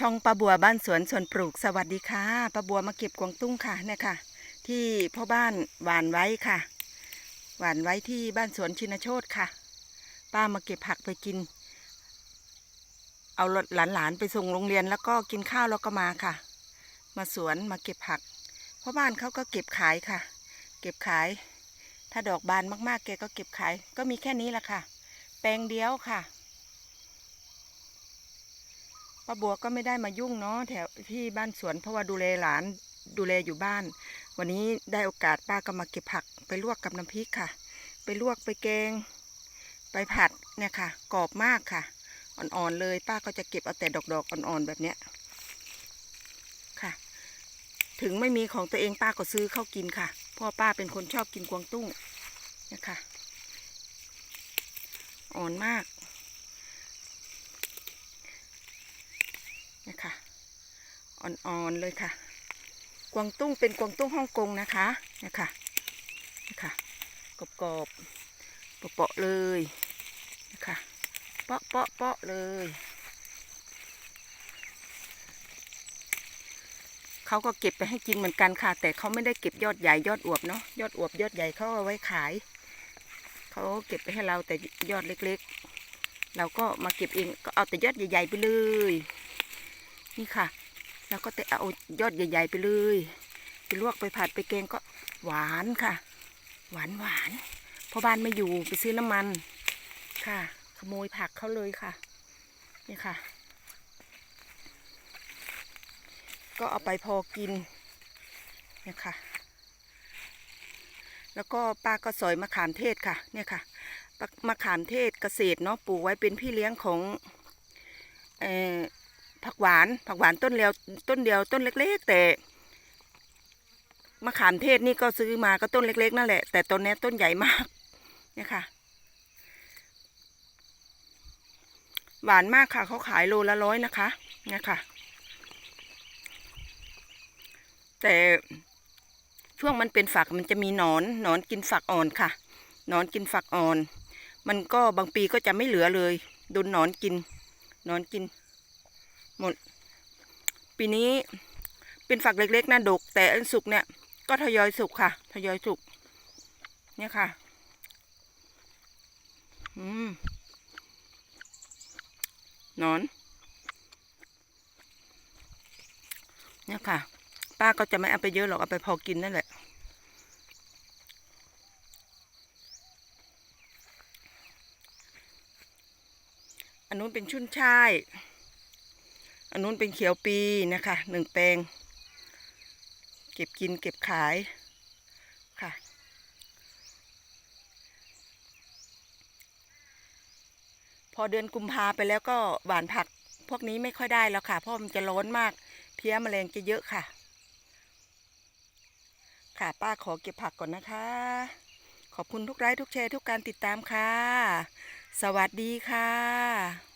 ช่องป้าบัวบ้านสวนสวนปลูกสวัสดีค่ะป้าบัวมาเก็บกวางตุ้งค่ะเนี่ยค่ะ ที่พ่อบ้านหวานไว้ค่ะ หวานไว้ที่บ้านสวนชินโชตค่ะ ป้ามาเก็บผักไปกิน เอาหลานๆไปส่งโรงเรียนแล้วก็กินข้าวแล้วก็มาค่ะ มาสวนมาเก็บผักพ่อบ้านเขาก็เก็บขายค่ะ เก็บขาย ถ้าดอกบานมากๆแกก็เก็บขาย ก็มีแค่นี้แหละค่ะ แปลงเดียวค่ะ ป้าบัวก็ไม่ได้มายุ่งเนาะแถวที่บ้านสวนเพราะว่าดูแลหลานดูแลอยู่บ้าน วันนี้ได้โอกาสป้าก็มาเก็บผักไปลวกกับน้ำพริกค่ะ ไปลวกไปแกง ไปผัดเนี่ยค่ะกรอบมากค่ะ อ่อนๆเลย ป้าก็จะเก็บเอาแต่ดอกๆอ่อนๆแบบเนี้ยค่ะ ถึงไม่มีของตัวเองป้าก็ซื้อเข้ากินค่ะพ่อป้าเป็นคนชอบกินกวางตุ้งเนี่ยค่ะอ่อนมาก เนี่ยค่ะ อ่อนๆเลยค่ะ กวางตุ้งเป็นกวางตุ้งฮ่องกงนะคะเนี่ยค่ะนี่ค่ะกรอบๆเปาะๆเลยนะคะเปาะเปาะเปาะเลย เขาก็เก็บไปให้กินเหมือนกันค่ะ แต่เขาไม่ได้เก็บยอดใหญ่ยอดอวบเนาะยอดอวบยอดใหญ่เขาเอาไว้ขายเขาเก็บไปให้เราแต่ยอดเล็กๆ เราก็มาเก็บเองก็เอาแต่ยอดใหญ่ ๆ ไปเลย นี่ค่ะ แล้วก็แต่เอายอดใหญ่ ๆ ไปเลย ไปลวกไปผัดไปแกงก็หวานค่ะ หวานหวานพอบ้านไม่อยู่ไปซื้อน้ำมันค่ะ ขโมยผักเขาเลยค่ะ นี่ค่ะ ก็เอาไปพอกินเนี่ยค่ะ แล้วก็ป้าก็สอยมะขามเทศค่ะ เนี่ยค่ะมะขามเทศเกษตรเนาะปลูกไว้เป็นพี่เลี้ยงของเอ่อ ผักหวาน ผักหวานต้นเดียวต้นเดียวต้นเล็ก ๆ แต่มะขามเทศนี่ก็ซื้อมาก็ต้นเล็ก ๆ นั่นแหละ แต่ต้นนี้ต้นใหญ่มากเนี่ยค่ะ หวานมากค่ะเขาขายโลละร้อยนะคะเนี่ยค่ะ แต่ช่วงมันเป็นฝักมันจะมีหนอนหนอนกินฝักอ่อนค่ะหนอนกินฝักอ่อน มันก็บางปีก็จะไม่เหลือเลยโดนหนอนกินหนอนกิน หมด ปีนี้เป็นฝักเล็กๆนะดก แต่อันสุกเนี่ย ก็ทยอยสุกค่ะ ทยอยสุก เนี่ยค่ะ อืมนอน เนี่ยค่ะ ป้าก็จะไม่เอาไปเยอะหรอกเอาไปพอกินนั่นแหละอันนู้นเป็นชุนช่าย อันนู้นเป็นเขียวปีนะคะหนึ่งแปลง เก็บกินเก็บขายค่ะ พอเดือนกุมภาไปแล้วก็หวานผักพวกนี้ไม่ค่อยได้แล้วค่ะ เพราะมันจะร้อนมากเพี้ยมแมลงจะเยอะค่ะ ค่ะป้าขอเก็บผักก่อนนะคะ ขอบคุณทุกไลค์ทุกแชร์ทุกการติดตามค่ะ สวัสดีค่ะ